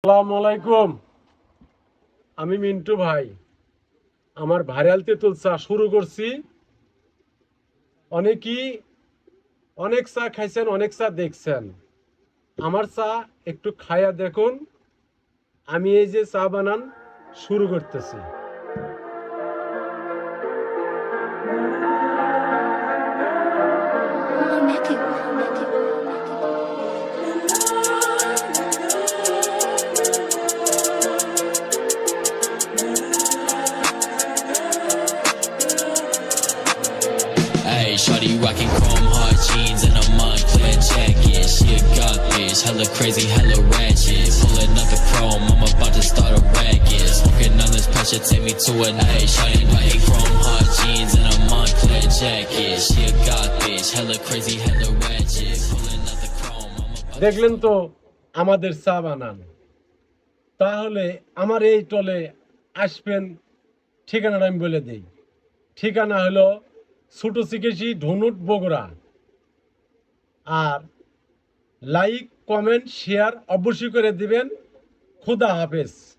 আসসালামু আলাইকুম। আমি মিন্টু ভাই। আমার ভাইরাল তেঁতুল চা শুরু করছি। অনেকেই অনেক চা খাইছেন, অনেক চা দেখছেন। আমার চা একটু খায়া দেখুন। আমি এই যে চা বানান, শুরু করতেছি। Shawty chrome hard jeans and a Montclair jacket. She a goth bitch, hella crazy, hella ratchet. Pulling up the chrome, I'm about to start a racket. Smoking on this pressure, take me to an ayy. Shawty rockin' chrome hard jeans and a Montclair jacket. She a goth bitch, hella crazy, hella ratchet. Pulling up the chrome, I'm about দেখলেন তো আমাদের চা বানান তাহলে আমার এই টলে আসবেন ঠিকানাটা আমি বলে দিই ঠিকানা হলো ছোটো শিখেছি ধনুট বগুড়া। আর লাইক কমেন্ট শেয়ার অবশ্যই করে দিবেন। খুদা হাফেজ।